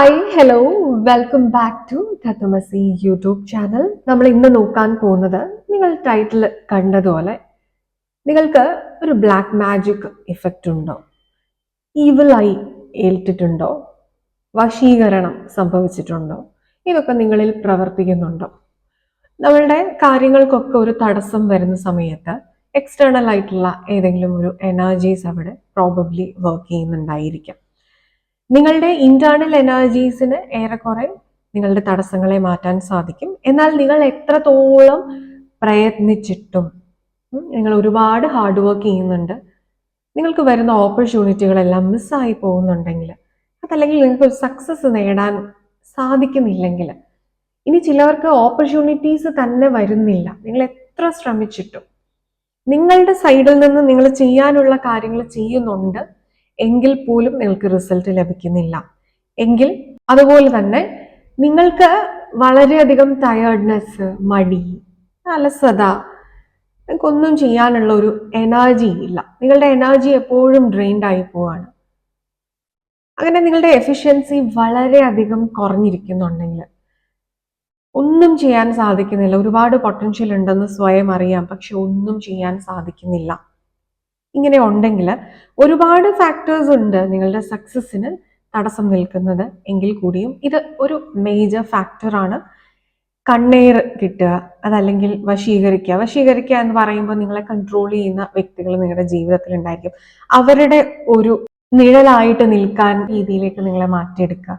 Hi hello welcome back to Tathamasi YouTube channel നമ്മൾ ഇന്ന് നോക്കാൻ പോകുന്നത് നിങ്ങൾ ടൈറ്റിൽ കണ്ടതുപോലെ നിങ്ങൾക്ക് ഒരു ബ്ലാക്ക് മാജിക് ഇഫക്റ്റ് ഉണ്ടോ? ഈവിളായി ഏൽറ്റിട്ടുണ്ടോ വശീകരണം സംഭവിച്ചിട്ടുണ്ടോ? ഇതൊക്കെ നിങ്ങളിൽ പ്രവർത്തിക്കുന്നുണ്ടോ? നമ്മളുടെ കാര്യങ്ങൾക്കൊക്കെ ഒരു തടസ്സം വരുന്ന സമയത്ത് എക്സ്റ്റേണൽ ആയിട്ടുള്ള ഏതെങ്കിലും ഒരു എനർജീസ് അവിടെ പ്രോബബ്ലി വർക്ക് ചെയ്യുന്നുണ്ടായിരിക്കാം. നിങ്ങളുടെ ഇന്റേണൽ എനർജീസിന് ഏറെക്കുറെ നിങ്ങളുടെ തടസ്സങ്ങളെ മാറ്റാൻ സാധിക്കും. എന്നാൽ നിങ്ങൾ എത്രത്തോളം പ്രയത്നിച്ചിട്ടും നിങ്ങൾ ഒരുപാട് ഹാർഡ് വർക്ക് ചെയ്യുന്നുണ്ട് നിങ്ങൾക്ക് വരുന്ന ഓപ്പർച്യൂണിറ്റികളെല്ലാം മിസ്സായി പോകുന്നുണ്ടെങ്കിൽ അതല്ലെങ്കിൽ നിങ്ങൾക്ക് ഒരു സക്സസ് നേടാൻ സാധിക്കുന്നില്ലെങ്കിൽ ഇനി ചിലവർക്ക് ഓപ്പർച്യൂണിറ്റീസ് തന്നെ വരുന്നില്ല. നിങ്ങൾ എത്ര ശ്രമിച്ചിട്ടും നിങ്ങളുടെ സൈഡിൽ നിന്ന് നിങ്ങൾ ചെയ്യാനുള്ള കാര്യങ്ങൾ ചെയ്യുന്നുണ്ട്. എങ്കിൽ പോലും നിങ്ങൾക്ക് റിസൾട്ട് ലഭിക്കുന്നില്ല. എങ്കിൽ അതുപോലെ തന്നെ നിങ്ങൾക്ക് വളരെയധികം ടയേർഡ്നെസ് മടി അലസത നിങ്ങൾക്കൊന്നും ചെയ്യാനുള്ള ഒരു എനർജി ഇല്ല. നിങ്ങളുടെ എനർജി എപ്പോഴും ഡ്രെയിൻഡ് ആയി പോവാണ്. അങ്ങനെ നിങ്ങളുടെ എഫിഷ്യൻസി വളരെയധികം കുറഞ്ഞിരിക്കുന്നുണ്ടെങ്കിൽ ഒന്നും ചെയ്യാൻ സാധിക്കുന്നില്ല. ഒരുപാട് പൊട്ടൻഷ്യൽ ഉണ്ടെന്ന് സ്വയം അറിയാം പക്ഷെ ഒന്നും ചെയ്യാൻ സാധിക്കുന്നില്ല. ഇങ്ങനെ ഉണ്ടെങ്കിൽ ഒരുപാട് ഫാക്ടേഴ്സ് ഉണ്ട് നിങ്ങളുടെ സക്സസ്സിന് തടസ്സം നിൽക്കുന്നത്. എങ്കിൽ കൂടിയും ഇത് ഒരു മേജർ ഫാക്ടറാണ് കണ്ണീർ കിട്ടുക അതല്ലെങ്കിൽ വശീകരിക്കുക. വശീകരിക്കുക എന്ന് പറയുമ്പോൾ നിങ്ങളെ കൺട്രോൾ ചെയ്യുന്ന വ്യക്തികൾ നിങ്ങളുടെ ജീവിതത്തിൽ ഉണ്ടായിരിക്കും. അവരുടെ ഒരു നിഴലായിട്ട് നിൽക്കാൻ രീതിയിലേക്ക് നിങ്ങളെ മാറ്റിയെടുക്കുക.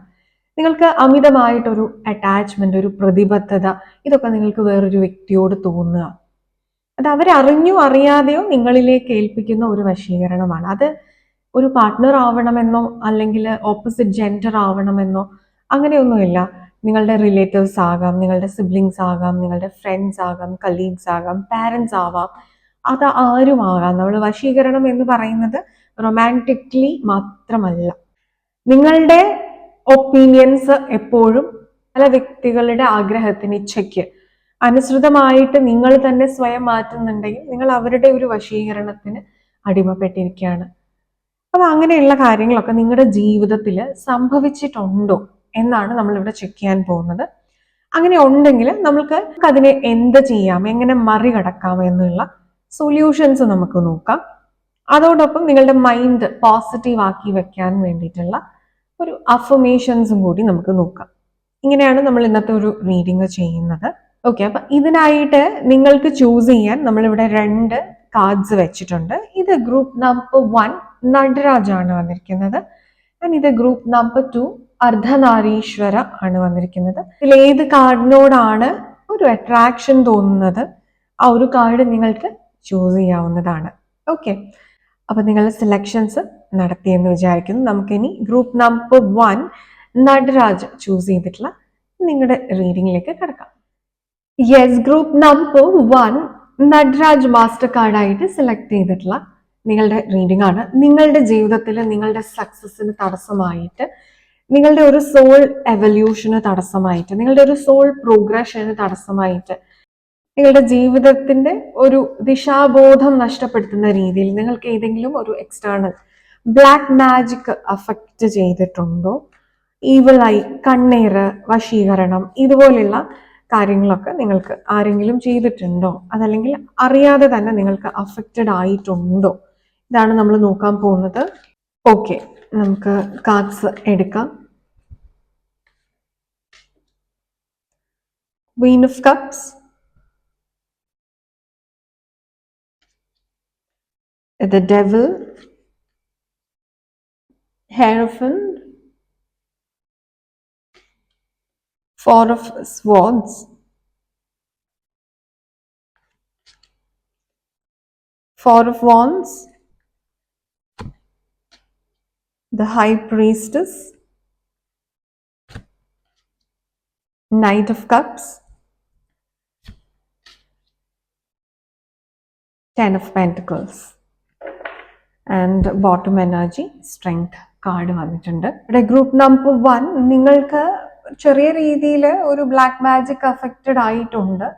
നിങ്ങൾക്ക് അമിതമായിട്ടൊരു അറ്റാച്ച്മെന്റ് ഒരു പ്രതിബദ്ധത ഇതൊക്കെ നിങ്ങൾക്ക് വേറൊരു വ്യക്തിയോട് തോന്നുക. അത് അവരറിഞ്ഞോ അറിയാതെയോ നിങ്ങളിലേക്ക് ഏൽപ്പിക്കുന്ന ഒരു വശീകരണമാണ്. അത് ഒരു പാർട്ട്ണർ ആവണമെന്നോ അല്ലെങ്കിൽ ഓപ്പോസിറ്റ് ജെൻഡർ ആവണമെന്നോ അങ്ങനെയൊന്നുമില്ല. നിങ്ങളുടെ റിലേറ്റീവ്സ് ആകാം നിങ്ങളുടെ സിബ്ലിങ്സ് ആകാം നിങ്ങളുടെ ഫ്രണ്ട്സ് ആകാം കലീഗ്സ് ആകാം പാരൻസ് ആവാം. അത് ആരും ആകാം. നമ്മൾ വശീകരണം എന്ന് പറയുന്നത് റൊമാന്റിക്കലി മാത്രമല്ല. നിങ്ങളുടെ ഒപ്പീനിയൻസ് എപ്പോഴും പല വ്യക്തികളുടെ ആഗ്രഹത്തിന് ഇച്ഛയ്ക്ക് അനുസൃതമായിട്ട് നിങ്ങൾ തന്നെ സ്വയം മാറ്റുന്നുണ്ടെങ്കിൽ നിങ്ങൾ അവരുടെ ഒരു വശീകരണത്തിന് അടിമപ്പെട്ടിരിക്കുകയാണ്. അപ്പൊ അങ്ങനെയുള്ള കാര്യങ്ങളൊക്കെ നിങ്ങളുടെ ജീവിതത്തിൽ സംഭവിച്ചിട്ടുണ്ടോ എന്നാണ് നമ്മളിവിടെ ചെക്ക് ചെയ്യാൻ പോകുന്നത്. അങ്ങനെ ഉണ്ടെങ്കിൽ നമ്മൾക്ക് അതിനെ എന്ത് ചെയ്യാം എങ്ങനെ മറികടക്കാം എന്നുള്ള സൊല്യൂഷൻസ് നമുക്ക് നോക്കാം. അതോടൊപ്പം നിങ്ങളുടെ മൈൻഡ് പോസിറ്റീവ് ആക്കി വെക്കാൻ വേണ്ടിയിട്ടുള്ള ഒരു അഫർമേഷൻസും കൂടി നമുക്ക് നോക്കാം. ഇങ്ങനെയാണ് നമ്മൾ ഇന്നത്തെ ഒരു റീഡിങ് ചെയ്യുന്നത്. ഓക്കെ അപ്പൊ ഇതിനായിട്ട് നിങ്ങൾക്ക് ചൂസ് ചെയ്യാൻ നമ്മളിവിടെ രണ്ട് കാർഡ്സ് വെച്ചിട്ടുണ്ട്. ഇത് ഗ്രൂപ്പ് നമ്പർ വൺ നടരാജാണ് വന്നിരിക്കുന്നത്. ആൻഡ് ഇത് ഗ്രൂപ്പ് നമ്പർ ടു അർദ്ധനാരീശ്വര ആണ് വന്നിരിക്കുന്നത്. ഇതിൽ ഏത് കാർഡിനോടാണ് ഒരു അട്രാക്ഷൻ തോന്നുന്നത് ആ ഒരു കാർഡ് നിങ്ങൾക്ക് ചൂസ് ചെയ്യാവുന്നതാണ്. ഓക്കെ അപ്പൊ നിങ്ങൾ സെലക്ഷൻസ് നടത്തിയെന്ന് വിചാരിക്കുന്നു. നമുക്കിനി group number one Nataraj choose ചെയ്തിട്ടുള്ള നിങ്ങളുടെ റീഡിങ്ങിലേക്ക് കിടക്കാം. Yes group number one Nataraj master കാർഡായിട്ട് select ചെയ്തിട്ടുള്ള നിങ്ങളുടെ റീഡിംഗ് ആണ്. നിങ്ങളുടെ ജീവിതത്തിൽ നിങ്ങളുടെ സക്സസിന് തടസ്സമായിട്ട് നിങ്ങളുടെ ഒരു സോൾ എവല്യൂഷന് തടസ്സമായിട്ട് നിങ്ങളുടെ ഒരു സോൾ പ്രോഗ്രഷന് തടസ്സമായിട്ട് നിങ്ങളുടെ ജീവിതത്തിന്റെ ഒരു ദിശാബോധം നഷ്ടപ്പെടുത്തുന്ന രീതിയിൽ നിങ്ങൾക്ക് ഏതെങ്കിലും ഒരു എക്സ്റ്റേണൽ ബ്ലാക്ക് മാജിക് അഫക്റ്റ് ചെയ്തിട്ടുണ്ടോ? ഈവളായി കണ്ണീര് വശീകരണം ഇതുപോലെയുള്ള കാര്യങ്ങളൊക്കെ നിങ്ങൾക്ക് ആരെങ്കിലും ചെയ്തിട്ടുണ്ടോ? അതല്ലെങ്കിൽ അറിയാതെ തന്നെ നിങ്ങൾക്ക് അഫക്റ്റഡ് ആയിട്ടുണ്ടോ? ഇതാണ് നമ്മൾ നോക്കാൻ പോകുന്നത്. ഓക്കെ നമുക്ക് കാർഡ്സ് എടുക്കാം. Queen of Cups, the Devil, Hierophant, Four of Swords, Four of Wands, the High Priestess, Knight of Cups, Ten of Pentacles. And bottom energy strength card വന്നിട്ടുണ്ട് ഇവിടെ ഗ്രൂപ്പ് നമ്പർ വൺ നിങ്ങൾക്ക് ചെറിയ രീതിയിൽ ഒരു black magic affected ആയിട്ടുണ്ട്.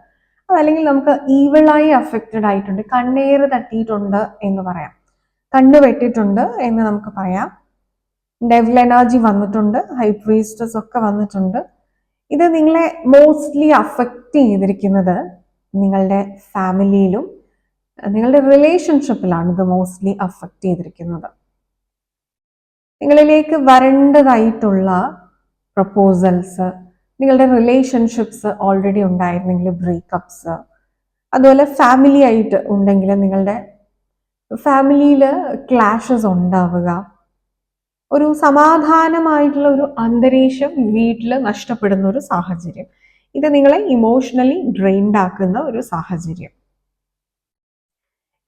അതല്ലെങ്കിൽ നമുക്ക് ഈവിളായി affected ആയിട്ടുണ്ട്. കണ്ണേറ് തട്ടിയിട്ടുണ്ട് എന്ന് പറയാം. കണ്ണ് വെട്ടിട്ടുണ്ട് എന്ന് നമുക്ക് പറയാം. ഡെവൽ എനർജി വന്നിട്ടുണ്ട്. ഹൈ പ്രീസ്റ്റസ് ഒക്കെ വന്നിട്ടുണ്ട്. ഇത് നിങ്ങളെ മോസ്റ്റ്ലി അഫക്റ്റ് ചെയ്തിരിക്കുന്നത് നിങ്ങളുടെ ഫാമിലിയിലും നിങ്ങളുടെ റിലേഷൻഷിപ്പിലാണ് ഇത് മോസ്റ്റ്ലി അഫക്റ്റ് ചെയ്തിരിക്കുന്നത്. നിങ്ങളിലേക്ക് വരേണ്ടതായിട്ടുള്ള പ്രപ്പോസൽസ് നിങ്ങളുടെ റിലേഷൻഷിപ്സ് ഓൾറെഡി ഉണ്ടായിരുന്നെങ്കിൽ ബ്രേക്കപ്സ് അതുപോലെ ഫാമിലി ആയിട്ട് ഉണ്ടെങ്കിൽ നിങ്ങളുടെ ഫാമിലിയിൽ ക്ലാഷസ് ഉണ്ടാവുക. ഒരു സമാധാനമായിട്ടുള്ള ഒരു അന്തരീക്ഷം വീട്ടിൽ നഷ്ടപ്പെടുന്ന ഒരു സാഹചര്യം. ഇത് നിങ്ങളെ ഇമോഷണലി ഡ്രെയിൻഡ് ആക്കുന്ന ഒരു സാഹചര്യം.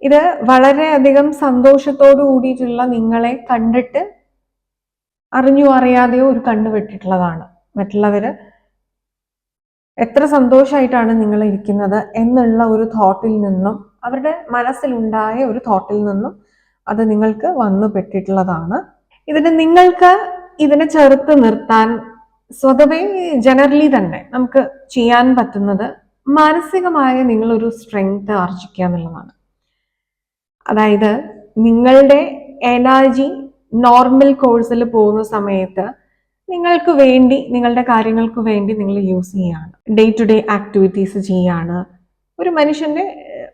ഇത് വളരെയധികം സന്തോഷത്തോടു കൂടിയിട്ടുള്ള നിങ്ങളെ കണ്ടിട്ട് അറിഞ്ഞോ അറിയാതെയോ ഒരു കണ്ണ് വെട്ടിട്ടുള്ളതാണ് മറ്റുള്ളവര് എത്ര സന്തോഷമായിട്ടാണ് നിങ്ങൾ ഇരിക്കുന്നത് എന്നുള്ള ഒരു തോട്ടിൽ നിന്നും അവരുടെ മനസ്സിലുണ്ടായ ഒരു തോട്ടിൽ നിന്നും അത് നിങ്ങൾക്ക് വന്നു പെട്ടിട്ടുള്ളതാണ്. ഇതിന് നിങ്ങൾക്ക് ഇതിനെ ചെറുത്ത് നിർത്താൻ സ്വതവേ ജനറലി തന്നെ നമുക്ക് ചെയ്യാൻ പറ്റുന്നത് മാനസികമായ നിങ്ങളൊരു സ്ട്രെങ്ത് ആർജിക്കുക എന്നുള്ളതാണ്. അതായത് നിങ്ങളുടെ എനർജി നോർമൽ കോഴ്സിൽ പോകുന്ന സമയത്ത് നിങ്ങൾക്ക് വേണ്ടി നിങ്ങളുടെ കാര്യങ്ങൾക്ക് വേണ്ടി നിങ്ങൾ യൂസ് ചെയ്യാണ്. ഡേ ടു ഡേ ആക്ടിവിറ്റീസ് ചെയ്യാണ്. ഒരു മനുഷ്യന്റെ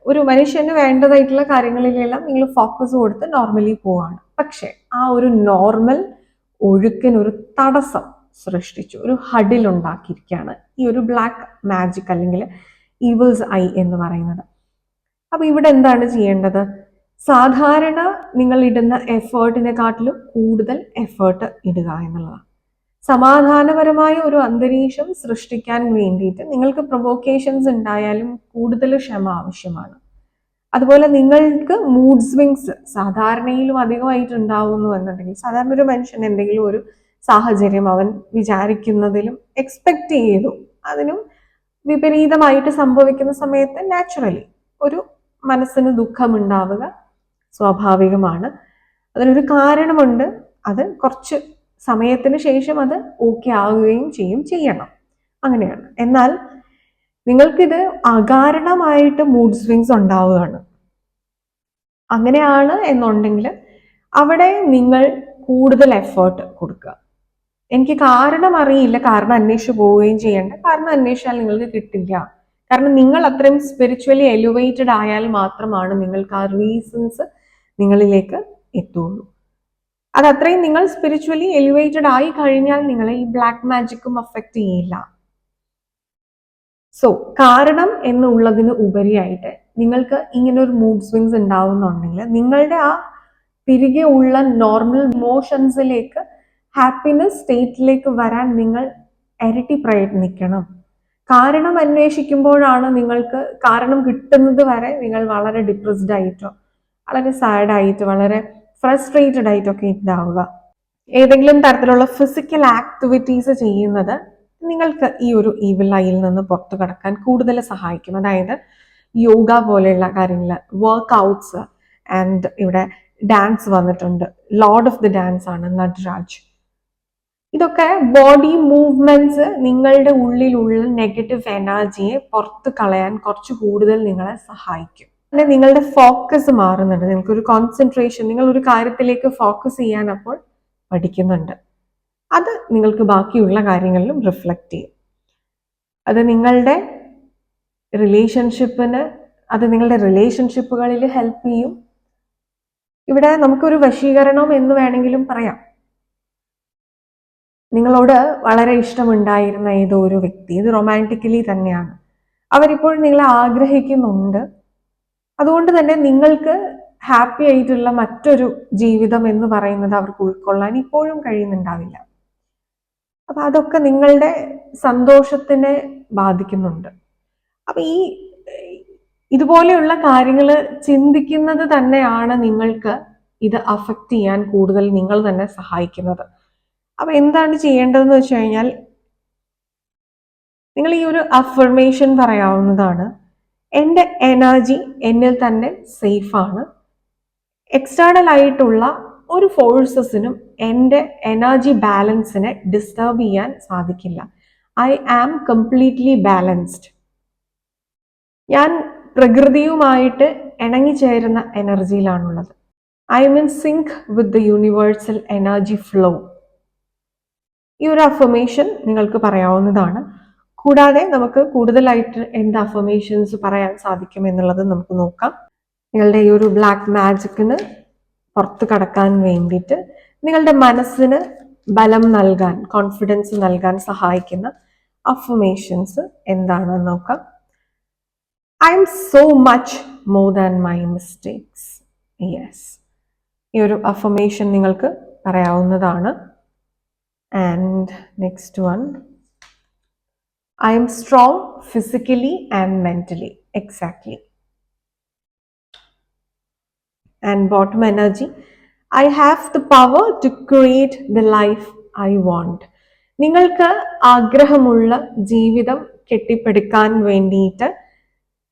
ഒരു മനുഷ്യന് വേണ്ടതായിട്ടുള്ള കാര്യങ്ങളിലെല്ലാം നിങ്ങൾ ഫോക്കസ് കൊടുത്ത് നോർമലി പോവാണ്. പക്ഷേ ആ ഒരു നോർമൽ ഒഴുക്കിനൊരു തടസ്സം സൃഷ്ടിച്ചു ഒരു ഹഡിൽ ഉണ്ടാക്കിയിരിക്കുകയാണ്. ഈ ഒരു ബ്ലാക്ക് മാജിക് അല്ലെങ്കിൽ ഈവിൾസ് ഐ എന്ന് പറയുന്നത്. അപ്പോൾ ഇവിടെ എന്താണ് ചെയ്യേണ്ടത്? സാധാരണ നിങ്ങൾ ഇടുന്ന എഫേർട്ടിനെക്കാട്ടിലും കൂടുതൽ എഫേർട്ട് ഇടുക എന്നുള്ളതാണ്. സമാധാനപരമായ ഒരു അന്തരീക്ഷം സൃഷ്ടിക്കാൻ വേണ്ടിയിട്ട് നിങ്ങൾക്ക് പ്രൊവോക്കേഷൻസ് ഉണ്ടായാലും കൂടുതൽ ക്ഷമ ആവശ്യമാണ്. അതുപോലെ നിങ്ങൾക്ക് മൂഡ് സ്വിങ്സ് സാധാരണയിലും അധികമായിട്ട് ഉണ്ടാവുന്നു എന്നുണ്ടെങ്കിൽ സാധാരണ ഒരു മനുഷ്യൻ എന്തെങ്കിലും ഒരു സാഹചര്യം അവൻ വിചാരിക്കുന്നതിലും എക്സ്പെക്ട് ചെയ്തു. അതിനും വിപരീതമായിട്ട് സംഭവിക്കുന്ന സമയത്ത് നാച്ചുറലി ഒരു മനസ്സിന് ദുഃഖമുണ്ടാവുക സ്വാഭാവികമാണ്. അതിനൊരു കാരണമുണ്ട്. അത് കുറച്ച് സമയത്തിന് ശേഷം അത് ഓക്കെ ആവുകയും ചെയ്യും ചെയ്യണം. അങ്ങനെയാണ്. എന്നാൽ നിങ്ങൾക്കിത് അകാരണമായിട്ട് മൂഡ് സ്വിങ്സ് ഉണ്ടാവുകയാണ്. അങ്ങനെയാണ് എന്നുണ്ടെങ്കിൽ അവിടെ നിങ്ങൾ കൂടുതൽ എഫേർട്ട് കൊടുക്കുക. എനിക്ക് കാരണം അറിയില്ല. കാരണം അന്വേഷിച്ച് പോവുകയും ചെയ്യേണ്ട. കാരണം അന്വേഷിച്ചാൽ നിങ്ങൾക്ക് കിട്ടില്ല. കാരണം നിങ്ങൾ അത്രയും സ്പിരിച്വലി എലിവേറ്റഡ് ആയാൽ മാത്രമാണ് നിങ്ങൾക്ക് ആ റീസൺസ് നിങ്ങളിലേക്ക് എത്തുള്ളൂ. അത് അത്രയും നിങ്ങൾ സ്പിരിച്വലി എലിവേറ്റഡ് ആയി കഴിഞ്ഞാൽ നിങ്ങളെ ഈ ബ്ലാക്ക് മാജിക്കും അഫക്റ്റ് ചെയ്യില്ല. സോ കാരണം എന്നുള്ളതിന് ഉപരിയായിട്ട് നിങ്ങൾക്ക് ഇങ്ങനെ ഒരു മൂഡ് സ്വിങ്സ് ഉണ്ടാവുന്നുണ്ടെങ്കിൽ നിങ്ങളുടെ ആ തിരികെ ഉള്ള നോർമൽ മോഷൻസിലേക്ക് ഹാപ്പിനെസ് സ്റ്റേറ്റിലേക്ക് വരാൻ നിങ്ങൾ ഇരട്ടി പ്രയത്നിക്കണം. കാരണം അന്വേഷിക്കുമ്പോഴാണ് നിങ്ങൾക്ക് കാരണം കിട്ടുന്നത് വരെ നിങ്ങൾ വളരെ ഡിപ്രസ്ഡ് ആയിട്ടോ വളരെ സാഡായിട്ട് വളരെ ഫ്രസ്ട്രേറ്റഡ് ആയിട്ടൊക്കെ ഉണ്ടാവുക ഏതെങ്കിലും തരത്തിലുള്ള ഫിസിക്കൽ ആക്ടിവിറ്റീസ് ചെയ്യുന്നത് നിങ്ങൾക്ക് ഈ ഒരു ഈവിൽ ഐയിൽ നിന്ന് പുറത്തു കടക്കാൻ കൂടുതൽ സഹായിക്കും. അതായത് യോഗ പോലെയുള്ള കാര്യങ്ങൾ വർക്ക്ഔട്ട്സ് ആൻഡ് ഇവിടെ ഡാൻസ് വന്നിട്ടുണ്ട്. ലോർഡ് ഓഫ് ദി ഡാൻസ് ആണ് നട്രാജ്. ഇതൊക്കെ ബോഡി മൂവ്മെന്റ്സ് നിങ്ങളുടെ ഉള്ളിലുള്ള നെഗറ്റീവ് എനർജിയെ പുറത്ത് കളയാൻ കുറച്ച് കൂടുതൽ നിങ്ങളെ സഹായിക്കും. പിന്നെ നിങ്ങളുടെ ഫോക്കസ് മാറുന്നുണ്ട്. നിങ്ങൾക്ക് ഒരു കോൺസെൻട്രേഷൻ നിങ്ങൾ ഒരു കാര്യത്തിലേക്ക് ഫോക്കസ് ചെയ്യാൻ അപ്പോൾ പഠിക്കുന്നുണ്ട്. അത് നിങ്ങൾക്ക് ബാക്കിയുള്ള കാര്യങ്ങളിലും റിഫ്ലക്റ്റ് ചെയ്യും. അത് നിങ്ങളുടെ റിലേഷൻഷിപ്പിന് അത് നിങ്ങളുടെ റിലേഷൻഷിപ്പുകളിൽ ഹെൽപ്പ് ചെയ്യും. ഇവിടെ നമുക്കൊരു വശീകരണം എന്ന് വേണമെങ്കിലും പറയാം. നിങ്ങളോട് വളരെ ഇഷ്ടമുണ്ടായിരുന്ന ഏതോ ഒരു വ്യക്തി ഇത് റൊമാന്റിക്കലി തന്നെയാണ്. അവരിപ്പോൾ നിങ്ങളെ ആഗ്രഹിക്കുന്നുണ്ട്. അതുകൊണ്ട് തന്നെ നിങ്ങൾക്ക് ഹാപ്പി ആയിട്ടുള്ള മറ്റൊരു ജീവിതം എന്ന് പറയുന്നത് അവർക്ക് ഉൾക്കൊള്ളാൻ ഇപ്പോഴും കഴിയുന്നുണ്ടാവില്ല. അപ്പൊ അതൊക്കെ നിങ്ങളുടെ സന്തോഷത്തിനെ ബാധിക്കുന്നുണ്ട്. അപ്പൊ ഈ ഇതുപോലെയുള്ള കാര്യങ്ങൾ ചിന്തിക്കുന്നത് തന്നെയാണ് നിങ്ങൾക്ക് ഇത് അഫക്റ്റ് ചെയ്യാൻ കൂടുതൽ നിങ്ങൾ തന്നെ സഹായിക്കുന്നത്. അപ്പൊ എന്താണ് ചെയ്യേണ്ടതെന്ന് വെച്ച് കഴിഞ്ഞാൽ നിങ്ങൾ ഈ ഒരു അഫർമേഷൻ പറയാവുന്നതാണ്. എന്റെ എനർജി എന്നിൽ തന്നെ സേഫാണ് എക്സ്റ്റേണൽ ആയിട്ടുള്ള ഒരു ഫോഴ്സസിനും എന്റെ എനർജി ബാലൻസിനെ ഡിസ്റ്റർബ് ചെയ്യാൻ സാധിക്കില്ല. ഐ ആം കംപ്ലീറ്റ്ലി ബാലൻസ്ഡ് ഞാൻ പ്രകൃതിയുമായിട്ട് ഇണങ്ങിച്ചേരുന്ന എനർജിയിലാണുള്ളത് I mean sync with the universal energy flow ഈ ഒരു അഫർമേഷൻ നിങ്ങൾക്ക് പറയാവുന്നതാണ്. കൂടാതെ നമുക്ക് കൂടുതലായിട്ട് എന്ത് അഫർമേഷൻസ് പറയാൻ സാധിക്കും എന്നുള്ളത് നമുക്ക് നോക്കാം. നിങ്ങളുടെ ഈ ഒരു ബ്ലാക്ക് മാജിക്കിന് പുറത്തു കടക്കാൻ വേണ്ടിയിട്ട് നിങ്ങളുടെ മനസ്സിന് ബലം നൽകാൻ കോൺഫിഡൻസ് നൽകാൻ സഹായിക്കുന്ന അഫർമേഷൻസ് എന്താണെന്ന് നോക്കാം. I am so much more than my mistakes yes ഈ ഒരു അഫർമേഷൻ നിങ്ങൾക്ക് പറയാവുന്നതാണ്. And next one I am strong physically and mentally exactly and bottom energy I have the power to create the life I want നിങ്ങൾക്ക് ആഗ്രഹമുള്ള ജീവിതം കെട്ടിപ്പടുക്കാൻ വേണ്ടിയിട്ട്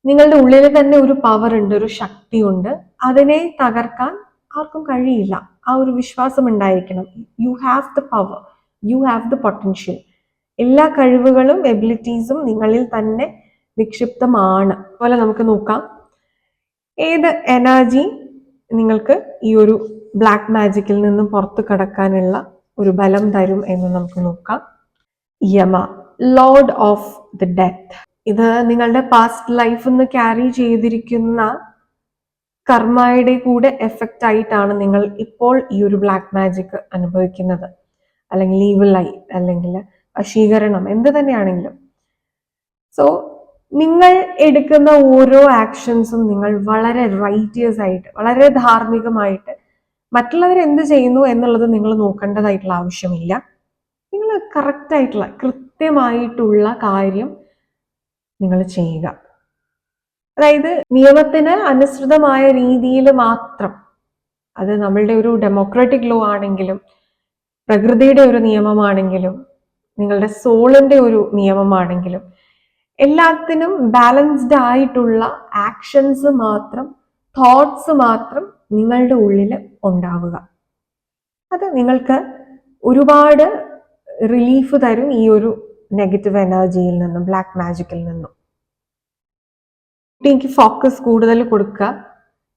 നിങ്ങളുടെ ഉള്ളിൽ തന്നെ ഒരു പവർ ഉണ്ട് ഒരു ശക്തിയുണ്ട്. അതിനെ തകർക്കാൻ ആർക്കും കഴിയില്ല. ആ ഒരു വിശ്വാസം ഉണ്ടായിരിക്കണം. You have the power you have the potential എല്ലാ കഴിവുകളും എബിലിറ്റീസും നിങ്ങളിൽ തന്നെ നിക്ഷിപ്തമാണ് അതുപോലെ നമുക്ക് നോക്കാം. ഏത് എനർജി നിങ്ങൾക്ക് ഈ ഒരു ബ്ലാക്ക് മാജിക്കിൽ നിന്നും പുറത്തു കടക്കാനുള്ള ഒരു ബലം തരും എന്ന് നമുക്ക് നോക്കാം. Yama lord of the death ഇത് നിങ്ങളുടെ പാസ്റ്റ് ലൈഫ് നിന്ന് ക്യാരി ചെയ്തിരിക്കുന്ന കർമ്മയുടെ കൂടെ എഫക്റ്റ് ആയിട്ടാണ് നിങ്ങൾ ഇപ്പോൾ ഈ ഒരു ബ്ലാക്ക് മാജിക് അനുഭവിക്കുന്നത്. അല്ലെങ്കിൽ ഈവിളായി അല്ലെങ്കിൽ വശീകരണം എന്ത് തന്നെയാണെങ്കിലും. സോ നിങ്ങൾ എടുക്കുന്ന ഓരോ ആക്ഷൻസും നിങ്ങൾ വളരെ റൈറ്റിയസ് ആയിട്ട് വളരെ ധാർമ്മികമായിട്ട് മറ്റുള്ളവർ എന്ത് ചെയ്യുന്നു എന്നുള്ളത് നിങ്ങൾ നോക്കേണ്ടതായിട്ടുള്ള ആവശ്യമില്ല. നിങ്ങൾ കറക്റ്റ് ആയിട്ടുള്ള കൃത്യമായിട്ടുള്ള കാര്യം നിങ്ങൾ ചെയ്യുക. അതായത് നിയമത്തിന് അനുസൃതമായ രീതിയിൽ മാത്രം അത് നമ്മളുടെ ഒരു ഡെമോക്രാറ്റിക് ലോ ആണെങ്കിലും പ്രകൃതിയുടെ ഒരു നിയമമാണെങ്കിലും നിങ്ങളുടെ സോളിന്റെ ഒരു നിയമമാണെങ്കിലും എല്ലാത്തിനും ബാലൻസ്ഡ് ആയിട്ടുള്ള ആക്ഷൻസ് മാത്രം തോട്ട്സ് മാത്രം നിങ്ങളുടെ ഉള്ളിൽ ഉണ്ടാവുക. അത് നിങ്ങൾക്ക് ഒരുപാട് റിലീഫ് തരും ഈ ഒരു നെഗറ്റീവ് എനർജിയിൽ നിന്നും ബ്ലാക്ക് മാജിക്കിൽ നിന്നും. കുട്ടിക്ക് ഫോക്കസ് കൂടുതൽ കൊടുക്കുക.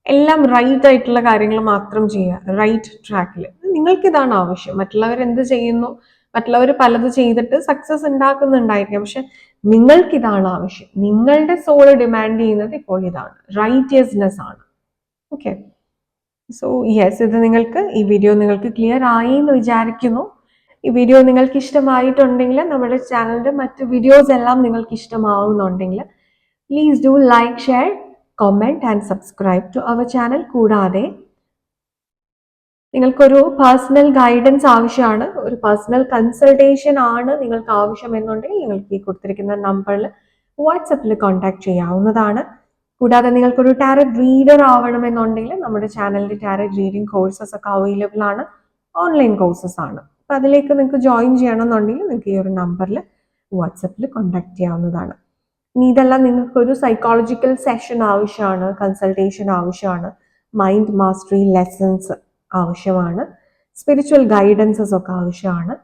എല്ലാം റൈറ്റ് ആയിട്ടുള്ള കാര്യങ്ങൾ മാത്രം ചെയ്യുക. റൈറ്റ് ട്രാക്കിൽ നിങ്ങൾക്ക് ഇതാണ് ആവശ്യം. മറ്റുള്ളവർ എന്ത് ചെയ്യുന്നു? മറ്റുള്ളവർ പലത് ചെയ്തിട്ട് സക്സസ് ഉണ്ടാക്കുന്നുണ്ടായിരിക്കാം. പക്ഷെ നിങ്ങൾക്ക് ഇതാണ് ആവശ്യം. നിങ്ങളുടെ സോൾ ഡിമാൻഡ് ചെയ്യുന്നത് ഇപ്പോൾ ഇതാണ്. റൈറ്റിയസ്നെസ് ആണ്. ഓക്കെ സോ യെസ് ഇത് നിങ്ങൾക്ക് ഈ വീഡിയോ നിങ്ങൾക്ക് ക്ലിയർ ആയി എന്ന് വിചാരിക്കുന്നു. ഈ വീഡിയോ നിങ്ങൾക്ക് ഇഷ്ടമായിട്ടുണ്ടെങ്കിൽ നമ്മുടെ ചാനലിന്റെ മറ്റ് വീഡിയോസ് എല്ലാം നിങ്ങൾക്ക് ഇഷ്ടമാവുന്നുണ്ടെങ്കിൽ please do like share comment and subscribe to our channel കൂടാതെ നിങ്ങൾക്കൊരു പേഴ്സണൽ ഗൈഡൻസ് ആവശ്യമാണ്. ഒരു പേഴ്സണൽ കൺസൾട്ടേഷൻ ആണ് നിങ്ങൾക്ക് ആവശ്യം എന്നുണ്ടെങ്കിൽ നിങ്ങൾക്ക് ഈ കൊടുത്തിരിക്കുന്ന നമ്പറിൽ വാട്സപ്പിൽ കോൺടാക്ട് ചെയ്യാവുന്നതാണ്. കൂടാതെ നിങ്ങൾക്കൊരു ടാരറ്റ് റീഡർ ആവണമെന്നുണ്ടെങ്കിൽ നമ്മുടെ ചാനലിൽ ടാരറ്റ് റീഡിംഗ് കോഴ്സസ് ഒക്കെ അവൈലബിൾ ആണ്. ഓൺലൈൻ കോഴ്സസ് ആണ്. അപ്പം അതിലേക്ക് നിങ്ങൾക്ക് ജോയിൻ ചെയ്യണമെന്നുണ്ടെങ്കിൽ നിങ്ങൾക്ക് ഈ ഒരു നമ്പറിൽ വാട്സപ്പിൽ കോൺടാക്ട് ചെയ്യാവുന്നതാണ്. ഇനി ഇതെല്ലാം നിങ്ങൾക്കൊരു സൈക്കോളജിക്കൽ സെഷൻ ആവശ്യമാണ് കൺസൾട്ടേഷൻ ആവശ്യമാണ്. മൈൻഡ് മാസ്റ്ററി ലെസൺസ് ആവശ്യമാണ്. സ്പിരിച്വൽ ഗൈഡൻസസ് ഒക്കെ ആവശ്യമാണ്.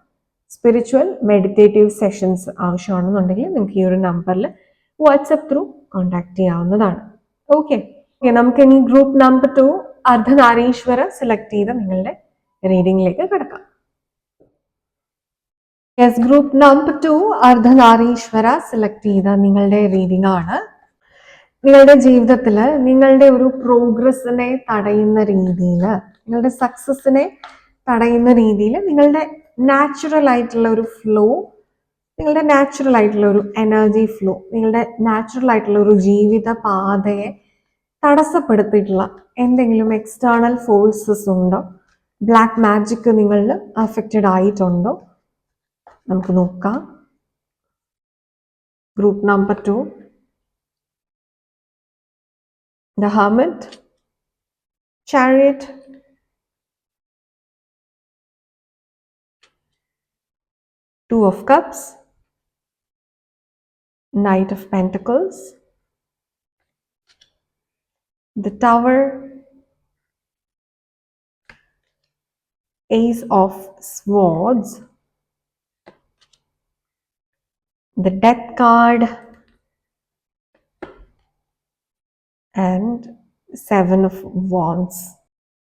സ്പിരിച്വൽ മെഡിറ്റേറ്റീവ് സെഷൻസ് ആവശ്യമാണെന്നുണ്ടെങ്കിൽ നിങ്ങൾക്ക് ഈ ഒരു നമ്പറിൽ വാട്സപ്പ് ത്രൂ കോൺടാക്ട് ചെയ്യാവുന്നതാണ്. ഓക്കെ നമുക്ക് ഇനി group number two Ardhanarishvara select ചെയ്ത് നിങ്ങളുടെ റീഡിംഗിലേക്ക് കിടക്കാം. Yes group number two Ardhanarishvara select ചെയ്ത നിങ്ങളുടെ റീഡിംഗ് ആണ്. നിങ്ങളുടെ ജീവിതത്തിൽ നിങ്ങളുടെ ഒരു പ്രോഗ്രസ്സിനെ തടയുന്ന രീതിയിൽ നിങ്ങളുടെ സക്സസിനെ തടയുന്ന രീതിയിൽ നിങ്ങളുടെ നാച്ചുറൽ ആയിട്ടുള്ള ഒരു ഫ്ലോ നിങ്ങളുടെ നാച്ചുറൽ ആയിട്ടുള്ള ഒരു എനർജി ഫ്ലോ നിങ്ങളുടെ നാച്ചുറൽ ആയിട്ടുള്ള ഒരു ജീവിത പാതയെ തടസ്സപ്പെടുത്തിയിട്ടുള്ള എന്തെങ്കിലും എക്സ്റ്റേണൽ ഫോഴ്സസ് ഉണ്ടോ? ബ്ലാക്ക് മാജിക് നിങ്ങളിൽ അഫക്റ്റഡ് ആയിട്ടുണ്ടോ? നമുക്ക് നോക്കാം. Group number two the hermit chariot two of cups knight of pentacles the tower ace of swords the death card and seven of wands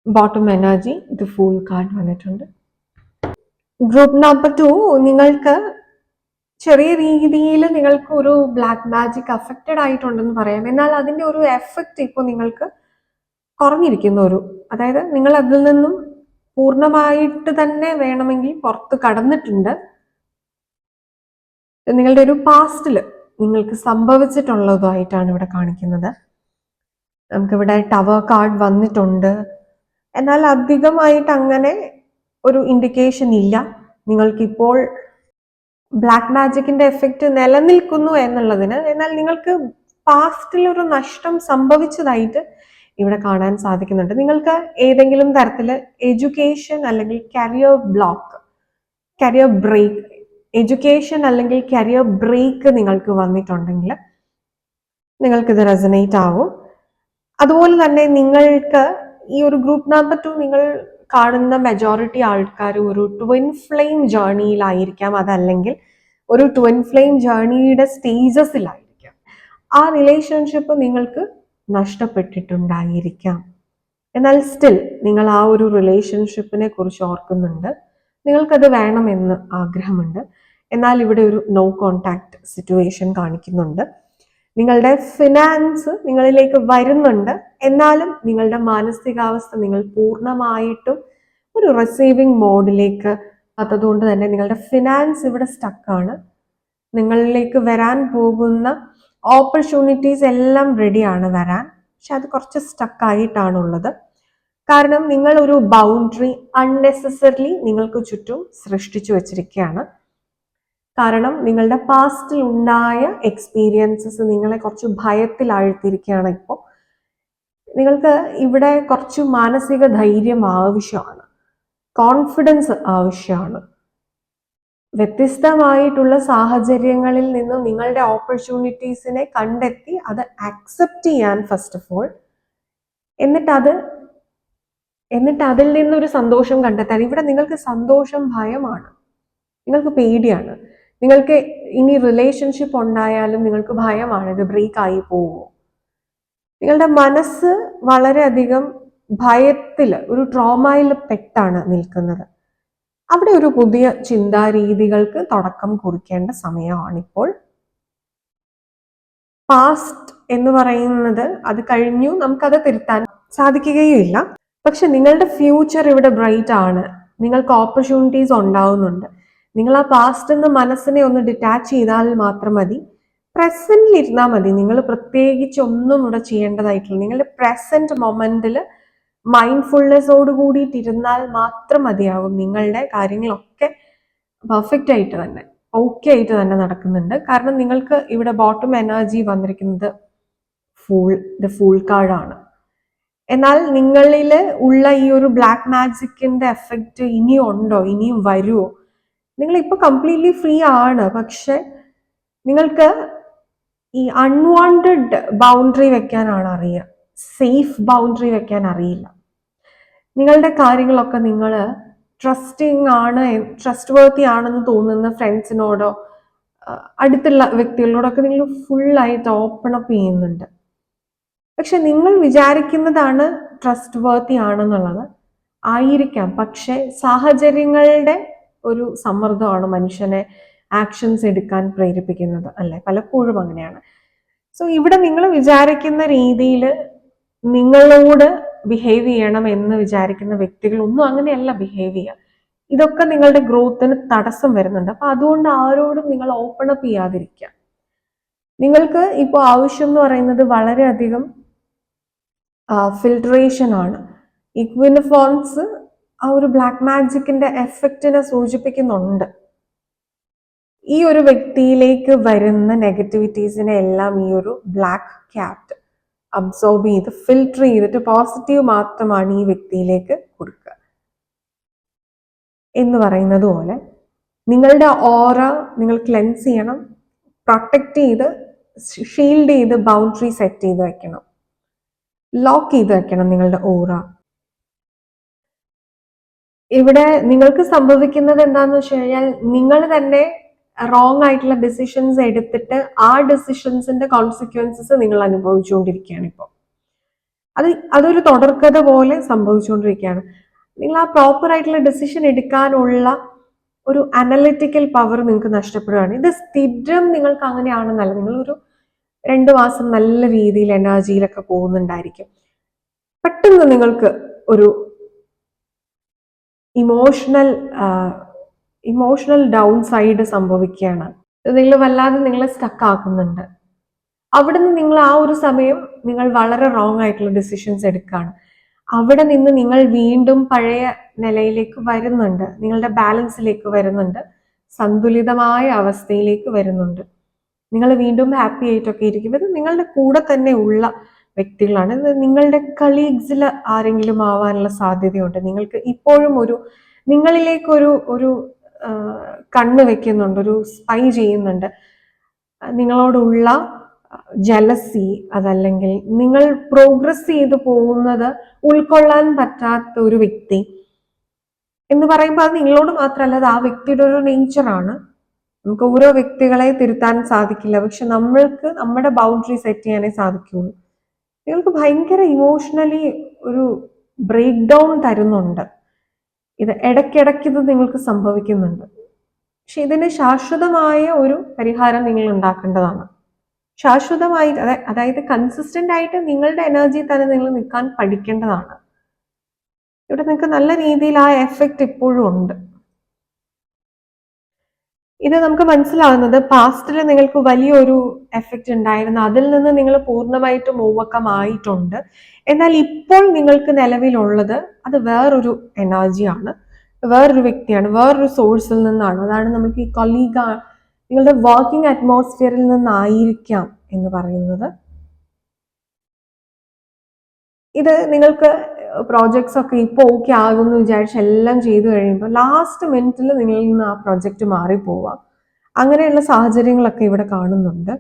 bottom energy the fool card വന്നിട്ടുണ്ട് Group number two നിങ്ങൾക്ക് ചെറിയ രീതിയിൽ നിങ്ങൾക്ക് ഒരു black magic affected ആയിട്ടുണ്ടെന്ന് പറയാം. എന്നാൽ അതിന്റെ ഒരു എഫക്റ്റ് ഇപ്പോൾ നിങ്ങൾക്ക് കുറഞ്ഞിരിക്കുന്ന ഒരു അതായത് നിങ്ങൾ അതിൽ നിന്നും പൂർണമായിട്ട് തന്നെ വേണമെങ്കിൽ പുറത്ത് കടന്നിട്ടുണ്ട്. നിങ്ങളുടെ ഒരു പാസ്റ്റിൽ നിങ്ങൾക്ക് സംഭവിച്ചിട്ടുള്ളതായിട്ടാണ് ഇവിടെ കാണിക്കുന്നത്. നമുക്കിവിടെ ടവർ കാർഡ് വന്നിട്ടുണ്ട്. എന്നാൽ അധികമായിട്ട് അങ്ങനെ ഒരു ഇൻഡിക്കേഷൻ ഇല്ല. നിങ്ങൾക്കിപ്പോൾ ബ്ലാക്ക് മാജിക്കിന്റെ എഫക്റ്റ് നിലനിൽക്കുന്നു എന്നുള്ളതിന്. എന്നാൽ നിങ്ങൾക്ക് പാസ്റ്റിൽ ഒരു നഷ്ടം സംഭവിച്ചതായിട്ട് ഇവിടെ കാണാൻ സാധിക്കുന്നുണ്ട്. നിങ്ങൾക്ക് ഏതെങ്കിലും തരത്തിൽ എഡ്യൂക്കേഷൻ അല്ലെങ്കിൽ career block career break education അല്ലെങ്കിൽ കരിയർ ബ്രേക്ക് നിങ്ങൾക്ക് വന്നിട്ടുണ്ടെങ്കിൽ നിങ്ങൾക്കിത് റെസനേറ്റ് ആവും. അതുപോലെ തന്നെ നിങ്ങൾക്ക് ഈ ഒരു ഗ്രൂപ്പ് നമ്പർ ടു നിങ്ങൾ കാണുന്ന മെജോറിറ്റി ആൾക്കാർ ഒരു ട്വിൻ ഫ്ലെയിം ജേർണിയിലായിരിക്കാം അതല്ലെങ്കിൽ ഒരു ട്വിൻ ഫ്ലെയിം ജേർണിയുടെ സ്റ്റേജസിലായിരിക്കാം ആ റിലേഷൻഷിപ്പ് നിങ്ങൾക്ക് നഷ്ടപ്പെട്ടിട്ടുണ്ടായിരിക്കാം. എന്നാൽ സ്റ്റിൽ നിങ്ങൾ ആ ഒരു റിലേഷൻഷിപ്പിനെ കുറിച്ച് ഓർക്കുന്നുണ്ട്. നിങ്ങൾക്കത് വേണമെന്ന് ആഗ്രഹമുണ്ട്. എന്നാൽ ഇവിടെ ഒരു നോ കോണ്ടാക്ട് സിറ്റുവേഷൻ കാണിക്കുന്നുണ്ട്. നിങ്ങളുടെ ഫിനാൻസ് നിങ്ങളിലേക്ക് വരുന്നുണ്ട്. എന്നാലും നിങ്ങളുടെ മാനസികാവസ്ഥ നിങ്ങൾ പൂർണമായിട്ടും ഒരു റിസീവിങ് മോഡിലേക്ക് അതുകൊണ്ട് തന്നെ നിങ്ങളുടെ ഫിനാൻസ് ഇവിടെ സ്റ്റക്കാണ് നിങ്ങളിലേക്ക് വരാൻ പോകുന്ന ഓപ്പർച്യൂണിറ്റീസ് എല്ലാം റെഡിയാണ് വരാൻ. പക്ഷെ അത് കുറച്ച് സ്റ്റക്കായിട്ടാണുള്ളത് കാരണം നിങ്ങൾ ഒരു ബൗണ്ടറി അൺനെസസറിലി നിങ്ങൾക്ക് ചുറ്റും സൃഷ്ടിച്ചു വെച്ചിരിക്കുകയാണ്. കാരണം നിങ്ങളുടെ പാസ്റ്റിൽ ഉണ്ടായ എക്സ്പീരിയൻസസ് നിങ്ങളെ കുറച്ച് ഭയത്തിൽ ആഴ്ത്തിയിരിക്കുകയാണ് ഇപ്പോൾ നിങ്ങൾക്ക് ഇവിടെ കുറച്ച് മാനസിക ധൈര്യം ആവശ്യമാണ്. കോൺഫിഡൻസ് ആവശ്യമാണ്. വ്യത്യസ്തമായിട്ടുള്ള സാഹചര്യങ്ങളിൽ നിന്നും നിങ്ങളുടെ ഓപ്പർച്യൂണിറ്റീസിനെ കണ്ടെത്തി അത് ആക്സെപ്റ്റ് ചെയ്യാൻ ഫസ്റ്റ് ഓഫ് ഓൾ എന്നിട്ടത് എന്നിട്ട് അതിൽ നിന്നൊരു സന്തോഷം കണ്ടെത്താൻ. ഇവിടെ നിങ്ങൾക്ക് സന്തോഷം ഭയമാണ്. നിങ്ങൾക്ക് പേടിയാണ്. നിങ്ങൾക്ക് ഇനി റിലേഷൻഷിപ്പ് ഉണ്ടായാലും നിങ്ങൾക്ക് ഭയമാണ് ഇത് ബ്രേക്ക് ആയി പോവുമോ നിങ്ങളുടെ മനസ്സ് വളരെയധികം ഭയത്തിൽ ഒരു ട്രോമയിൽ പെട്ടാണ് നിൽക്കുന്നത്. അവിടെ ഒരു പുതിയ ചിന്താരീതികൾക്ക് തുടക്കം കുറിക്കേണ്ട സമയമാണിപ്പോൾ. പാസ്റ്റ് എന്ന് പറയുന്നത് അത് കഴിഞ്ഞു നമുക്കത് തിരുത്താൻ സാധിക്കുകയുമില്ല പക്ഷെ നിങ്ങളുടെ ഫ്യൂച്ചർ ഇവിടെ ബ്രൈറ്റ് ആണ്. നിങ്ങൾക്ക് ഓപ്പർച്യൂണിറ്റീസ് ഉണ്ടാവുന്നുണ്ട്. നിങ്ങൾ ആ പാസ്റ്റ് എന്ന മനസ്സിനെ ഒന്ന് ഡിറ്റാച്ച് ചെയ്താൽ മാത്രം മതി. പ്രസന്റിൽ ഇരുന്നാൽ മതി. നിങ്ങൾ പ്രത്യേകിച്ച് ഒന്നും ഇവിടെ ചെയ്യേണ്ടതായിട്ടില്ല. നിങ്ങളുടെ പ്രസന്റ് മൊമെന്റിൽ മൈൻഡ്ഫുൾനെസ്സോട് കൂടിയിട്ടിരുന്നാൽ മാത്രം മതിയാകും നിങ്ങളുടെ കാര്യങ്ങളൊക്കെ പെർഫെക്റ്റ് ആയിട്ട് തന്നെ ഓക്കെ ആയിട്ട് തന്നെ നടക്കുന്നുണ്ട്. കാരണം നിങ്ങൾക്ക് ഇവിടെ ബോട്ടം എനർജി വന്നിരിക്കുന്നത് ഫൂൾ ദ ഫൂൾ കാർഡാണ് എന്നാൽ നിങ്ങളിൽ ഉള്ള ഈ ഒരു ബ്ലാക്ക് മാജിക്കിന്റെ എഫക്റ്റ് ഇനിയും ഉണ്ടോ ഇനിയും വരുമോ നിങ്ങൾ ഇപ്പൊ കംപ്ലീറ്റ്ലി ഫ്രീ ആണ്. പക്ഷെ നിങ്ങൾക്ക് ഈ അൺവാണ്ടഡ് ബൗണ്ടറി വെക്കാനാണ് അറിയുക. സേഫ് ബൗണ്ടറി വെക്കാൻ അറിയില്ല. നിങ്ങളുടെ കാര്യങ്ങളൊക്കെ നിങ്ങൾ ട്രസ്റ്റിംഗ് ആണ് ട്രസ്റ്റ് വർത്തി ആണെന്ന് തോന്നുന്ന ഫ്രണ്ട്സിനോടോ അടുത്തുള്ള വ്യക്തികളോടൊക്കെ നിങ്ങൾ ഫുള്ളായിട്ട് ഓപ്പൺ അപ്പ് ചെയ്യുന്നുണ്ട്. പക്ഷെ നിങ്ങൾ വിചാരിക്കുന്നതാണ് ട്രസ്റ്റ് വർത്തി ആണെന്നുള്ളത്. ആയിരിക്കാം. പക്ഷെ സാഹചര്യങ്ങളുടെ ഒരു സമ്മർദ്ദമാണ് മനുഷ്യനെ ആക്ഷൻസ് എടുക്കാൻ പ്രേരിപ്പിക്കുന്നത് അല്ലെ? പലപ്പോഴും അങ്ങനെയാണ്. സോ ഇവിടെ നിങ്ങൾ വിചാരിക്കുന്ന രീതിയിൽ നിങ്ങളോട് ബിഹേവ് ചെയ്യണം എന്ന് വിചാരിക്കുന്ന വ്യക്തികളൊന്നും അങ്ങനെയല്ല ബിഹേവ് ചെയ്യുക. ഇതൊക്കെ നിങ്ങളുടെ ഗ്രോത്തിന് തടസ്സം വരുന്നുണ്ട്. അപ്പൊ അതുകൊണ്ട് ആരോടും നിങ്ങൾ ഓപ്പൺ അപ്പ് ചെയ്യാതിരിക്കുക. നിങ്ങൾക്ക് ഇപ്പോൾ ആവശ്യം എന്ന് പറയുന്നത് വളരെയധികം ഫിൽട്രേഷൻ ആണ്. ഇക്വിനിഫോൺസ് ആ ഒരു ബ്ലാക്ക് മാജിക്കിന്റെ എഫക്റ്റിനെ സൂചിപ്പിക്കുന്നുണ്ട്. ഈ ഒരു വ്യക്തിയിലേക്ക് വരുന്ന നെഗറ്റിവിറ്റീസിനെ എല്ലാം ഈ ഒരു ബ്ലാക്ക് ക്യാറ്റ് അബ്സോർബ് ചെയ്ത് ഫിൽട്ടർ ചെയ്തിട്ട് പോസിറ്റീവ് മാത്രമാണ് ഈ വ്യക്തിയിലേക്ക് കൊടുക്കുക. എന്ന് പറയുന്നത് പോലെ നിങ്ങളുടെ ഓറ നിങ്ങൾ ക്ലെൻസ് ചെയ്യണം പ്രൊട്ടക്റ്റ് ചെയ്ത് ഷീൽഡ് ചെയ്ത് ബൗണ്ടറി സെറ്റ് ചെയ്ത് വെക്കണം. ലോക്ക് ചെയ്ത് വെക്കണം നിങ്ങളുടെ ഓറ ഇവിടെ നിങ്ങൾക്ക് സംഭവിക്കുന്നത് എന്താന്ന് വെച്ച് കഴിഞ്ഞാൽ നിങ്ങൾ തന്നെ റോങ് ആയിട്ടുള്ള ഡിസിഷൻസ് എടുത്തിട്ട് ആ ഡിസിഷൻസിന്റെ കോൺസിക്വൻസസ് നിങ്ങൾ അനുഭവിച്ചുകൊണ്ടിരിക്കുകയാണ് ഇപ്പോൾ അത് അതൊരു തുടർക്കഥ പോലെ സംഭവിച്ചുകൊണ്ടിരിക്കുകയാണ്. നിങ്ങൾ ആ പ്രോപ്പർ ആയിട്ടുള്ള ഡിസിഷൻ എടുക്കാനുള്ള ഒരു അനലിറ്റിക്കൽ പവർ നിങ്ങൾക്ക് നഷ്ടപ്പെടുകയാണ്. ഇത് സ്ഥിരം നിങ്ങൾക്ക് അങ്ങനെയാണെന്നല്ല. നിങ്ങളൊരു രണ്ട് മാസം നല്ല രീതിയിൽ എനർജിയിലൊക്കെ പോകുന്നുണ്ടായിരിക്കും. പെട്ടെന്ന് നിങ്ങൾക്ക് ഒരു ഇമോഷണൽ ഇമോഷണൽ ഡൗൺ സൈഡ് സംഭവിക്കുകയാണ്. നിങ്ങൾ വല്ലാതെ നിങ്ങളെ സ്റ്റക്ക് ആക്കുന്നുണ്ട്. അവിടുന്ന് നിങ്ങൾ ആ ഒരു സമയം നിങ്ങൾ വളരെ റോങ് ആയിട്ടുള്ള ഡിസിഷൻസ് എടുക്കുകയാണ്. അവിടെ നിന്ന് നിങ്ങൾ വീണ്ടും പഴയ നിലയിലേക്ക് വരുന്നുണ്ട്. നിങ്ങളുടെ ബാലൻസിലേക്ക് വരുന്നുണ്ട്. സന്തുലിതമായ അവസ്ഥയിലേക്ക് വരുന്നുണ്ട്. നിങ്ങൾ വീണ്ടും ഹാപ്പി ആയിട്ടൊക്കെ ഇരിക്കും നിങ്ങളുടെ കൂടെ തന്നെ ഉള്ള വ്യക്തികളാണ്. നിങ്ങളുടെ കളീഗ്സിൽ ആരെങ്കിലും ആവാനുള്ള സാധ്യതയുണ്ട്. നിങ്ങൾക്ക് ഇപ്പോഴും ഒരു നിങ്ങളിലേക്കൊരു ഒരു ഒരു കണ്ണ് വെക്കുന്നുണ്ട് ഒരു സ്പൈ ചെയ്യുന്നുണ്ട്. നിങ്ങളോടുള്ള ജലസി അതല്ലെങ്കിൽ നിങ്ങൾ പ്രോഗ്രസ് ചെയ്ത് പോകുന്നത് ഉൾക്കൊള്ളാൻ പറ്റാത്ത ഒരു വ്യക്തി എന്ന് പറയുമ്പോൾ അത് നിങ്ങളോട് മാത്രമല്ല അത് ആ വ്യക്തിയുടെ ഒരു നേച്ചറാണ് നമുക്ക് ഓരോ വ്യക്തികളെ തിരുത്താൻ സാധിക്കില്ല. പക്ഷെ നമ്മൾക്ക് നമ്മുടെ ബൗണ്ടറി സെറ്റ് ചെയ്യാനേ സാധിക്കുള്ളൂ. നിങ്ങൾക്ക് ഭയങ്കര ഇമോഷണലി ഒരു ബ്രേക്ക് ഡൗൺ തരുന്നുണ്ട്. ഇത് ഇടയ്ക്കിടയ്ക്ക് ഇത് നിങ്ങൾക്ക് സംഭവിക്കുന്നുണ്ട്. പക്ഷെ ഇതിന് ശാശ്വതമായ ഒരു പരിഹാരം നിങ്ങൾ ഉണ്ടാക്കേണ്ടതാണ്. ശാശ്വതമായി അതായത് കൺസിസ്റ്റന്റ് ആയിട്ട് നിങ്ങളുടെ എനർജി തന്നെ നിങ്ങൾ നിൽക്കാൻ പഠിക്കേണ്ടതാണ്. ഇവിടെ നിങ്ങൾക്ക് നല്ല രീതിയിൽ ആ എഫക്റ്റ് ഇപ്പോഴും ഉണ്ട്. ഇത് നമുക്ക് മനസ്സിലാകുന്നത് പാസ്റ്റിൽ നിങ്ങൾക്ക് വലിയൊരു എഫക്റ്റ് ഉണ്ടായിരുന്നു. അതിൽ നിന്ന് നിങ്ങൾ പൂർണമായിട്ടും ഓവർകം ആയിട്ടുണ്ട്. എന്നാൽ ഇപ്പോൾ നിങ്ങൾക്ക് നിലവിലുള്ളത് അത് വേറൊരു എനർജിയാണ് വേറൊരു വ്യക്തിയാണ്. വേറൊരു സോഴ്സിൽ നിന്നാണ്. അതാണ് നമുക്ക് ഈ കൊലീഗ നിങ്ങളുടെ വർക്കിംഗ് അറ്റ്മോസ്ഫിയറിൽ നിന്നായിരിക്കാം എന്ന് പറയുന്നത്. ഇത് നിങ്ങൾക്ക് പ്രോജക്ട്സ് ഒക്കെ ഇപ്പോൾ ഓക്കെ ആകുമെന്ന് വിചാരിച്ച് എല്ലാം ചെയ്തു കഴിയുമ്പോൾ ലാസ്റ്റ് മിനിറ്റിൽ നിങ്ങളിൽ നിന്ന് ആ പ്രോജക്റ്റ് മാറിപ്പോവാം. അങ്ങനെയുള്ള സാഹചര്യങ്ങളൊക്കെ ഇവിടെ കാണുന്നുണ്ട്.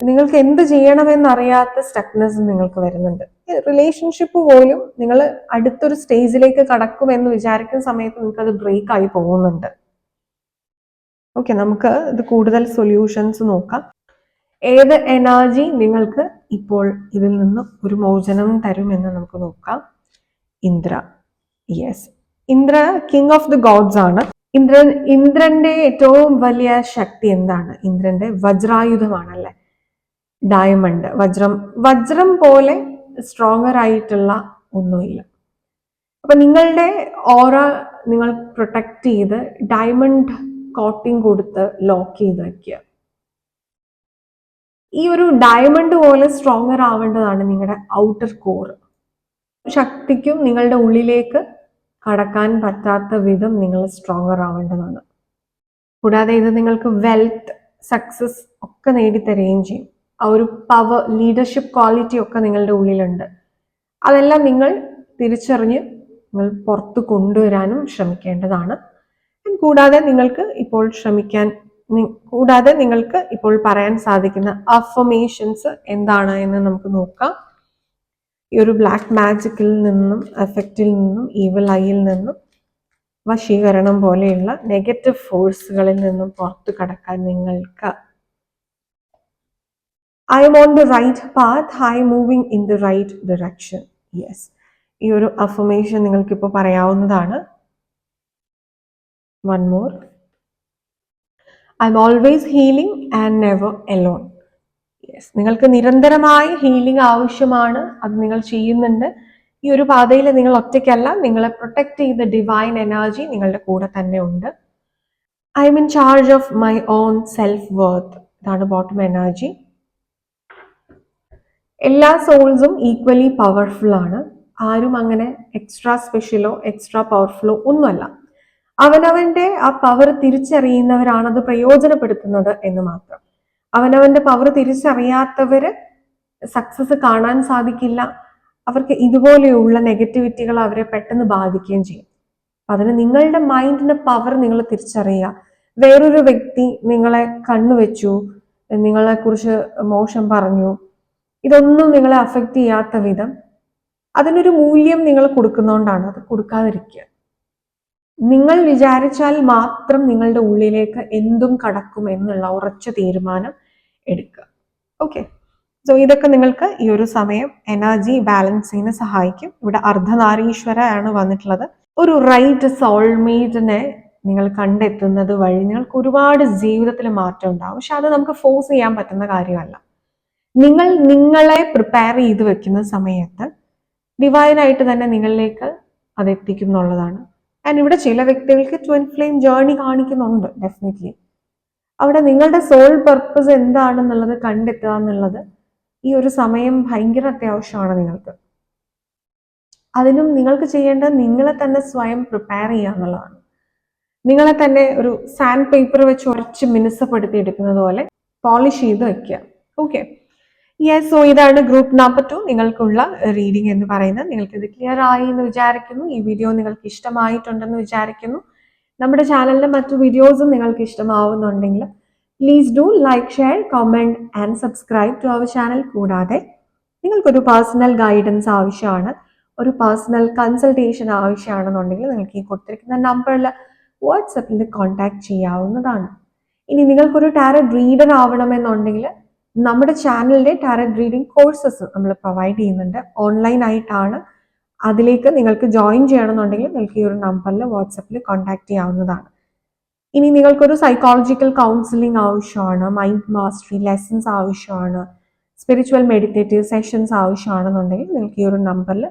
നിങ്ങൾക്ക് എന്ത് ചെയ്യണമെന്നറിയാത്ത സ്റ്റക്നെസ് നിങ്ങൾക്ക് വരുന്നുണ്ട്. റിലേഷൻഷിപ്പ് പോലും നിങ്ങൾ അടുത്തൊരു സ്റ്റേജിലേക്ക് കടക്കുമെന്ന് വിചാരിക്കുന്ന സമയത്ത് നിങ്ങൾക്ക് അത് ബ്രേക്ക് ആയി പോകുന്നുണ്ട്. ഓക്കെ നമുക്ക് ഇത് കൂടുതൽ സൊല്യൂഷൻസ് നോക്കാം. ഏത് എനർജി നിങ്ങൾക്ക് ഇപ്പോൾ ഇതിൽ നിന്ന് ഒരു മോചനം തരുമെന്ന് നമുക്ക് നോക്കാം. Indra. Yes Indra king of the gods ആണ്. ഇന്ദ്രൻ ഇന്ദ്രന്റെ ഏറ്റവും വലിയ ശക്തി എന്താണ്? ഇന്ദ്രന്റെ വജ്രായുധമാണല്ലേ? ഡയമണ്ട് വജ്രം വജ്രം പോലെ സ്ട്രോങ്ങർ ആയിട്ടുള്ള ഒന്നുമില്ല. അപ്പൊ നിങ്ങളുടെ ഓറ നിങ്ങൾ പ്രൊട്ടക്ട് ചെയ്ത് ഡയമണ്ട് കോട്ടിംഗ് കൊടുത്ത് ലോക്ക് ചെയ്ത് വെക്കുക. ഈ ഒരു ഡയമണ്ട് പോലെ സ്ട്രോങ്ങർ ആവേണ്ടതാണ് നിങ്ങളുടെ ഔട്ടർ കോർ ശക്തിക്കും നിങ്ങളുടെ ഉള്ളിലേക്ക് കടക്കാൻ പറ്റാത്ത വിധം നിങ്ങൾ സ്ട്രോങ്ങർ ആവേണ്ടതാണ്. കൂടാതെ ഇത് നിങ്ങൾക്ക് വെൽത്ത് സക്സസ് ഒക്കെ നേടിത്തരുകയും ചെയ്യും. ആ ഒരു പവർ ലീഡർഷിപ്പ് ക്വാളിറ്റി ഒക്കെ നിങ്ങളുടെ ഉള്ളിലുണ്ട്. അതെല്ലാം നിങ്ങൾ തിരിച്ചറിഞ്ഞ് നിങ്ങൾ പുറത്ത് കൊണ്ടുവരാനും ശ്രമിക്കേണ്ടതാണ്. കൂടാതെ നിങ്ങൾക്ക് ഇപ്പോൾ ശ്രമിക്കാൻ കൂടാതെ നിങ്ങൾക്ക് ഇപ്പോൾ പറയാൻ സാധിക്കുന്ന അഫർമേഷൻസ് എന്താണ് എന്ന് നമുക്ക് നോക്കാം. ഈ ഒരു ബ്ലാക്ക് മാജിക്കിൽ നിന്നും എഫക്റ്റിൽ നിന്നും ഈവൽ ഐയിൽ നിന്നും വശീകരണം പോലെയുള്ള നെഗറ്റീവ് ഫോഴ്സുകളിൽ നിന്നും പുറത്തു കടക്കാൻ നിങ്ങൾക്ക്. I am on the right path I moving in the right direction yes ഈ ഒരു അഫർമേഷൻ നിങ്ങൾക്കിപ്പോൾ പറയാവുന്നതാണ്. One more I am always healing and never alone yes നിങ്ങൾക്ക് നിരന്തരമായി ഹീലിംഗ് ആവശ്യമാണ്. അത് നിങ്ങൾ ചെയ്യുന്നുണ്ട്. ഈ ഒരു പാതയിൽ നിങ്ങൾ ഒറ്റയ്ക്കല്ല. നിങ്ങളെ പ്രൊട്ടക്ട് ചെയ്ത ഡിവൈൻ എനർജി നിങ്ങളുടെ കൂടെ തന്നെ ഉണ്ട്. I M in charge of my own self worth ഇതാണ് ബോട്ടം എനർജി എല്ലാ സോൾസും ഈക്വലി പവർഫുൾ ആണ്. ആരും അങ്ങനെ എക്സ്ട്രാ സ്പെഷ്യലോ എക്സ്ട്രാ പവർഫുള്ളോ ഒന്നുമല്ല. അവനവന്റെ ആ പവർ തിരിച്ചറിയുന്നവരാണ് അത് പ്രയോജനപ്പെടുത്തുന്നത് എന്ന് മാത്രം. അവനവന്റെ പവർ തിരിച്ചറിയാത്തവര് സക്സസ് കാണാൻ സാധിക്കില്ല. അവർക്ക് ഇതുപോലെയുള്ള നെഗറ്റിവിറ്റികൾ അവരെ പെട്ടെന്ന് ബാധിക്കുകയും ചെയ്യും. അതിന് നിങ്ങളുടെ മൈൻഡിന്റെ പവർ നിങ്ങൾ തിരിച്ചറിയുക. വേറൊരു വ്യക്തി നിങ്ങളെ കണ്ണുവെച്ചു നിങ്ങളെ കുറിച്ച് മോശം പറഞ്ഞു ഇതൊന്നും നിങ്ങളെ അഫക്റ്റ് ചെയ്യാത്ത വിധം അതിനൊരു മൂല്യം നിങ്ങൾ കൊടുക്കുന്നതുകൊണ്ടാണ് അത് കൊടുക്കാതിരിക്കുക. നിങ്ങൾ വിചാരിച്ചാൽ മാത്രം നിങ്ങളുടെ ഉള്ളിലേക്ക് എന്തും കടക്കും എന്നുള്ള ഉറച്ച തീരുമാനം എടുക്കുക. ഓക്കെ സോ ഇതൊക്കെ നിങ്ങൾക്ക് ഈ ഒരു സമയം എനർജി ബാലൻസിങ്ങിന് സഹായിക്കും. ഇവിടെ അർദ്ധനാരീശ്വര ആണ് വന്നിട്ടുള്ളത്. ഒരു റൈറ്റ് സോൾമേറ്റിനെ നിങ്ങൾ കണ്ടെത്തുന്നത് വഴി നിങ്ങൾക്ക് ഒരുപാട് ജീവിതത്തിൽ മാറ്റം ഉണ്ടാവും. പക്ഷെ അത് നമുക്ക് ഫോഴ്സ് ചെയ്യാൻ പറ്റുന്ന കാര്യമല്ല. നിങ്ങൾ നിങ്ങളെ പ്രിപ്പയർ ചെയ്ത് വെക്കുന്ന സമയത്ത് ഡിവൈനായിട്ട് തന്നെ നിങ്ങളിലേക്ക് അത് എത്തിക്കും എന്നുള്ളതാണ് ആൻഡ് ഇവിടെ ചില വ്യക്തികൾക്ക് ട്വിൻ ഫ്ലെയിം ജേർണി കാണിക്കുന്നുണ്ട് ഡെഫിനറ്റ്ലി അവിടെ നിങ്ങളുടെ സോൾ പർപ്പസ് എന്താണെന്നുള്ളത് കണ്ടെത്തുക എന്നുള്ളത് ഈ ഒരു സമയം ഭയങ്കര അത്യാവശ്യമാണ് നിങ്ങൾക്ക്. അതിനും നിങ്ങൾക്ക് ചെയ്യേണ്ടത് നിങ്ങളെ തന്നെ സ്വയം പ്രിപ്പയർ ചെയ്യുക എന്നുള്ളതാണ്. നിങ്ങളെ തന്നെ ഒരു സാൻഡ് പേപ്പർ വെച്ച് ഉറച്ച് മിനുസപ്പെടുത്തി എടുക്കുന്നത് പോലെ പോളിഷ് ചെയ്ത് വെക്കുക. ഓക്കെ യെസ് സോ ഇതാണ് ഗ്രൂപ്പ് നമ്പർ ടു നിങ്ങൾക്കുള്ള റീഡിംഗ് എന്ന് പറയുന്നത്. നിങ്ങൾക്ക് ഇത് ക്ലിയർ ആയി എന്ന് വിചാരിക്കുന്നു. ഈ വീഡിയോ നിങ്ങൾക്ക് ഇഷ്ടമായിട്ടുണ്ടെന്ന് വിചാരിക്കുന്നു. നമ്മുടെ ചാനലിലെ മറ്റു വീഡിയോസും നിങ്ങൾക്ക് ഇഷ്ടമാവുന്നുണ്ടെങ്കിൽ please do like share comment and subscribe to our channel കൂടാതെ നിങ്ങൾക്കൊരു പേഴ്സണൽ ഗൈഡൻസ് ആവശ്യമാണ്. ഒരു പേഴ്സണൽ കൺസൾട്ടേഷൻ ആവശ്യമാണെന്നുണ്ടെങ്കിൽ നിങ്ങൾക്ക് ഈ കൊടുത്തിരിക്കുന്ന നമ്പറിൽ വാട്സപ്പിൽ കോൺടാക്ട് ചെയ്യാവുന്നതാണ്. ഇനി നിങ്ങൾക്കൊരു ടാരറ്റ് റീഡർ ആവണമെന്നുണ്ടെങ്കിൽ നമ്മുടെ ചാനലിലെ ടാരറ്റ് റീഡിംഗ് കോഴ്സസ് നമ്മൾ പ്രൊവൈഡ് ചെയ്യുന്നുണ്ട്. ഓൺലൈൻ ആയിട്ടാണ് അതിലേക്ക് നിങ്ങൾക്ക് ജോയിൻ ചെയ്യണമെന്നുണ്ടെങ്കിൽ നിങ്ങൾക്ക് ഈ ഒരു നമ്പറിൽ വാട്സപ്പിൽ കോൺടാക്ട് ചെയ്യാവുന്നതാണ്. ഇനി നിങ്ങൾക്കൊരു സൈക്കോളജിക്കൽ കൗൺസിലിംഗ് ആവശ്യമാണ് മൈൻഡ് മാസ്റ്ററി ലെസൺസ് ആവശ്യമാണ് സ്പിരിച്വൽ മെഡിറ്റേറ്റീവ് സെഷൻസ് ആവശ്യമാണെന്നുണ്ടെങ്കിൽ നിങ്ങൾക്ക് ഈ ഒരു നമ്പറിൽ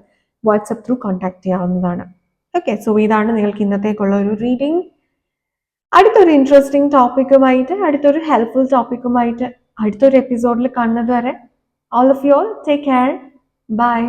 വാട്സപ്പ് ത്രൂ കോൺടാക്ട് ചെയ്യാവുന്നതാണ്. ഓക്കെ സോ ഇതാണ് നിങ്ങൾക്ക് ഇന്നത്തേക്കുള്ള ഒരു റീഡിംഗ് അടുത്തൊരു ഇൻട്രസ്റ്റിംഗ് ടോപ്പിക്കുമായിട്ട് അടുത്തൊരു ഹെൽപ്ഫുൾ ടോപ്പിക്കുമായിട്ട് അടുത്തൊരു എപ്പിസോഡിൽ കാണുന്നത് വരെ all of you all take care bye